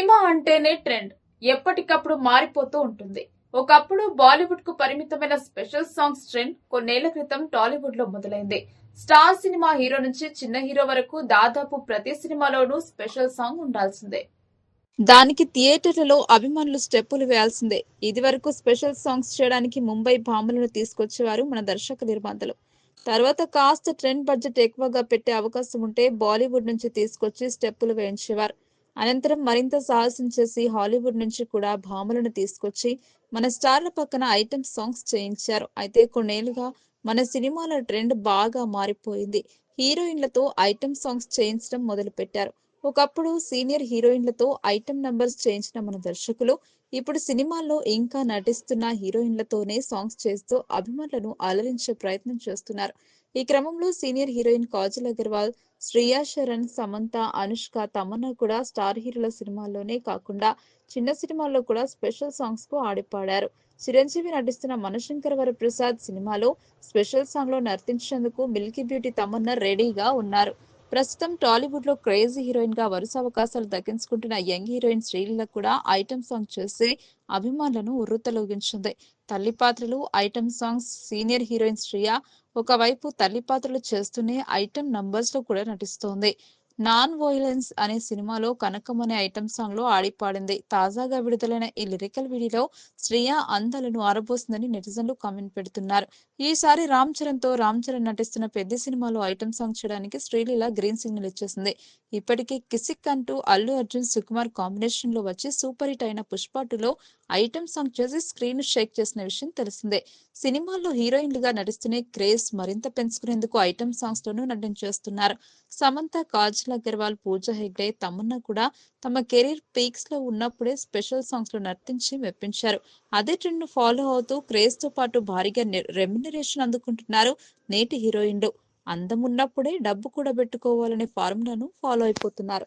Cinema అంటేనే trend. ఎప్పటికప్పుడు మారిపోతూ ఉంటుంది. ఒకప్పుడు బాలీవుడ్కు పరిమితమైన స్పెషల్ సాంగ్స్ ట్రెండ్ కొన్నేళ్ళ క్రితం టాలీవుడ్లో మొదలైంది. స్టార్ సినిమా హీరో నుంచి చిన్న హీరో వరకు దాదాపు ప్రతి సినిమాలోనూ స్పెషల్ సాంగ్ ఉండాల్సిందే. దానికి థియేటర్లలో అభిమానులు స్టెప్పులు వేయాల్సిందే. ఇది వరకు స్పెషల్ సాంగ్స్ చేయడానికి ముంబై భామలను తీసుకొచ్చేవారు మన దర్శక నిర్మాతలు. తర్వాత కాస్త ట్రెండ్ బడ్జెట్ ఎక్కువగా పెట్టే అవకాశం ఉంటే బాలీవుడ్ నుంచి తీసుకొచ్చి స్టెప్పులు వేయించేవారు. అనంతరం మరింత సాహసం చేసి హాలీవుడ్ నుంచి కూడా భామలను తీసుకొచ్చి మన స్టార్ల పక్కన ఐటమ్ సాంగ్స్ చేయించారు. అయితే కొన్నేళ్ళుగా మన సినిమాల ట్రెండ్ బాగా మారిపోయింది. హీరోయిన్లతో ఐటమ్ సాంగ్స్ చేయించడం మొదలు పెట్టారు ఒకప్పుడు సీనియర్ హీరోయిన్లతో ఐటమ్ నంబర్స్ చేయించిన మన దర్శకులు ఇప్పుడు సినిమాల్లో ఇంకా నటిస్తున్న హీరోయిన్లతోనే సాంగ్స్ చేస్తూ అభిమానులను అలరించే ప్రయత్నం చేస్తున్నారు. ఈ క్రమంలో సీనియర్ హీరోయిన్ కాజల్ అగర్వాల్ శ్రియా శరణ్ సమంత అనుష్క తమన్నా కూడా స్టార్ హీరోల సినిమాల్లోనే కాకుండా చిన్న సినిమాల్లో కూడా స్పెషల్ సాంగ్స్కు ఆడిపాడారు. చిరంజీవి నటిస్తున్న మనశంకర వరప్రసాద్ సినిమాలో స్పెషల్ సాంగ్లో నర్తించేందుకు మిల్కీ బ్యూటీ తమన్నా రెడీగా ఉన్నారు. ప్రస్తుతం టాలీవుడ్లో క్రేజీ హీరోయిన్గా వరుస అవకాశాలు దక్కించుకుంటున్న యంగ్ హీరోయిన్ శ్రీలీల కూడా ఐటమ్ సాంగ్ చేసి అభిమానులను ఉర్రుతలోగించింది. తల్లి పాత్రలు item songs senior heroine Shriya ఒకవైపు తల్లి పాత్రలు చేస్తూనే ఐటమ్ నంబర్స్లో కూడా నటిస్తోంది. నాన్ వయలెన్స్ అనే సినిమాలో కనకం అనే ఐటమ్ సాంగ్లో ఆడిపాడింది. తాజాగా విడుదలైన ఈ లిరికల్ వీడియోలో శ్రియ అందాలను ఆరబోస్తుందని నెటిజన్లు కామెంట్ పెడుతున్నారు. ఈసారి రామ్ చరణ్తో రామ్ చరణ్ నటిస్తున్న పెద్ద సినిమాలో ఐటమ్ సాంగ్ చేయడానికి శ్రీలీల గ్రీన్ సిగ్నల్ ఇచ్చేసింది. ఇప్పటికే కిసిక్ అంటూ అల్లు అర్జున్ సుకుమార్ కాంబినేషన్లో వచ్చి సూపర్ హిట్ అయిన పుష్పాటులో ఐటమ్ సాంగ్ చేసి స్క్రీన్ షేక్ చేసిన విషయం తెలిసిందే. సినిమాల్లో హీరోయిన్లుగా నటిస్తూనే క్రేజ్ మరింత పెంచుకునేందుకు ఐటమ్ సాంగ్స్ లోనూ నటించేస్తున్నారు. సమంత కాజల్ అగర్వాల్ పూజ హెగ్డే తమన్నా కూడా తమ కెరీర్ పీక్స్లో ఉన్నప్పుడే స్పెషల్ సాంగ్స్లో నర్తించి మెప్పించారు. అదే ట్రెండ్ ఫాలో అవుతూ క్రేజ్తో పాటు భారీగా రెమ్యునరేషన్ అందుకుంటున్నారు నేటి హీరోయిన్లు. అందం ఉన్నప్పుడే డబ్బు కూడా పెట్టుకోవాలనే ఫార్ములాను ఫాలో అయిపోతున్నారు.